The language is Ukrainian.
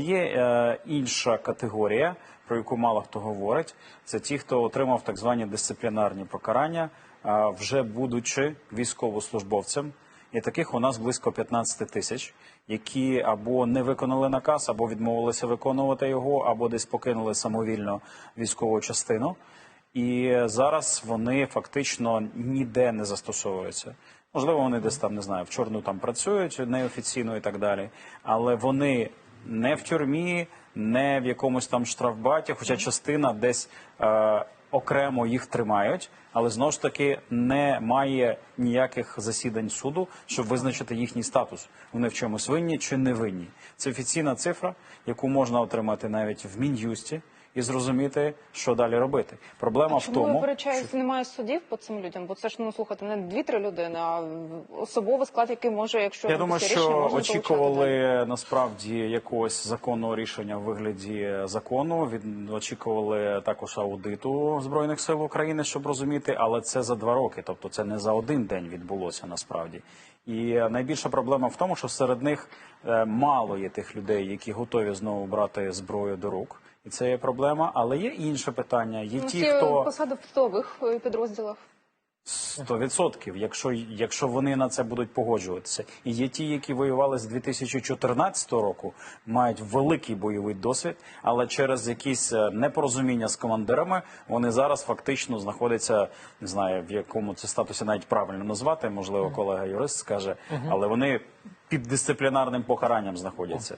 Є е, інша категорія, про яку мало хто говорить. Це ті, хто отримав так звані дисциплінарні покарання, е, вже будучи військовослужбовцем. І таких у нас близько 15 тисяч, які або не виконали наказ, або відмовилися виконувати його, або десь покинули самовільно військову частину. І зараз вони фактично ніде не застосовуються. Можливо, вони десь там не знаю, в чорну там працюють неофіційно і так далі, але вони не в тюрмі, не в якомусь там штрафбаті, хоча частина десь е, окремо їх тримають, але знову ж таки немає ніяких засідань суду, щоб визначити їхній статус. Вони в чомусь винні чи не винні. Це офіційна цифра, яку можна отримати навіть в мін'юсті. І зрозуміти, що далі робити. Проблема в Чому тому, випереджають, немає судів по цим людям? Бо це ж ну слухайте, не дві-три людини, а особовий склад, який може, якщо Я думаю, рішення, що можна очікували насправді якогось законного рішення в вигляді закону. Від очікували також аудиту збройних сил України, щоб розуміти, але це за два роки, тобто це не за один день відбулося насправді. І найбільша проблема в тому, що серед них е, мало є тих людей, які готові знову брати зброю до рук. І це є проблема, але є інше питання. Є Ну, ті, хто посади в тилових е, підрозділах. Сто відсотків, якщо, якщо вони на це будуть погоджуватися. І є ті, які воювали з 2014 року, мають великий бойовий досвід, але через якісь е, непорозуміння з командирами вони зараз фактично знаходяться, не знаю, в якому це статусі навіть правильно назвати, можливо, колега юрист скаже, але вони під дисциплінарним покаранням знаходяться.